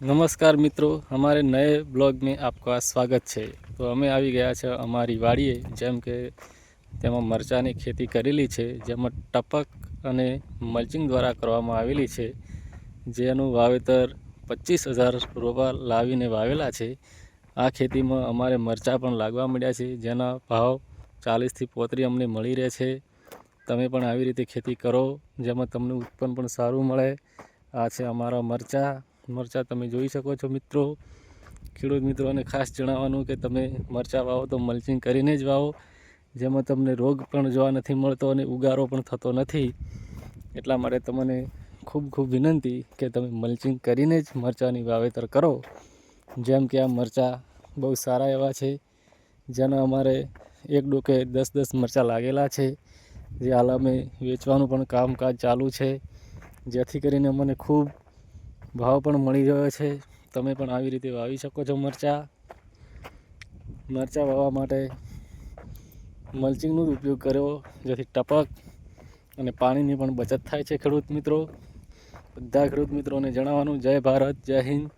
नमस्कार मित्रों हमारे नए ब्लॉग में आपका સ્વાગત છે તો અમે આવી ગયા છે અમારી વાડીએ જેમ કે તેમાં મરચાંની ખેતી કરેલી છે જેમાં ટપક અને મલ્ચિંગ દ્વારા કરવામાં આવેલી છે જેનું વાવેતર પચીસ હજાર રોપા લાવીને વાવેલા છે આ ખેતીમાં અમારે મરચાં પણ લાગવા મળ્યા છે જેના ભાવ ચાલીસથી પોતરી અમને મળી રહે છે તમે પણ આવી રીતે ખેતી કરો જેમાં તમને ઉત્પન્ન પણ સારું મળે આ છે અમારા મરચાં મરચાં તમે જોઈ શકો છો મિત્રો. ખેડૂત મિત્રોને ખાસ જણાવવાનું કે તમે મરચાં વાવો તો મલ્ચિંગ કરીને જ વાવો. જેમાં તમને રોગ પણ જોવા નથી મળતો અને ઉગારો પણ થતો નથી. એટલા માટે તમને ખૂબ ખૂબ વિનંતી કે તમે મલ્ચિંગ કરીને જ મરચાંની વાવેતર કરો. જેમ કે આ મરચાં બહુ સારા એવા છે. જેના અમારે એક ડોકે દસ દસ મરચાં લાગેલા છે. જે હાલ અમે વેચવાનું પણ કામકાજ ચાલુ છે. જેથી કરીને મને ખૂબ ભાવ પણ મળી રહ્યો છે. તમે પણ આવી રીતે વાવી શકો છો મરચાં. મરચાં વાવવા માટે મલ્ચિંગનો જ ઉપયોગ કર્યો, જેથી ટપક અને પાણીની પણ બચત થાય છે ખેડૂત મિત્રો. બધા ખેડૂત મિત્રોને જણાવવાનું, જય ભારત, જય હિન્દ.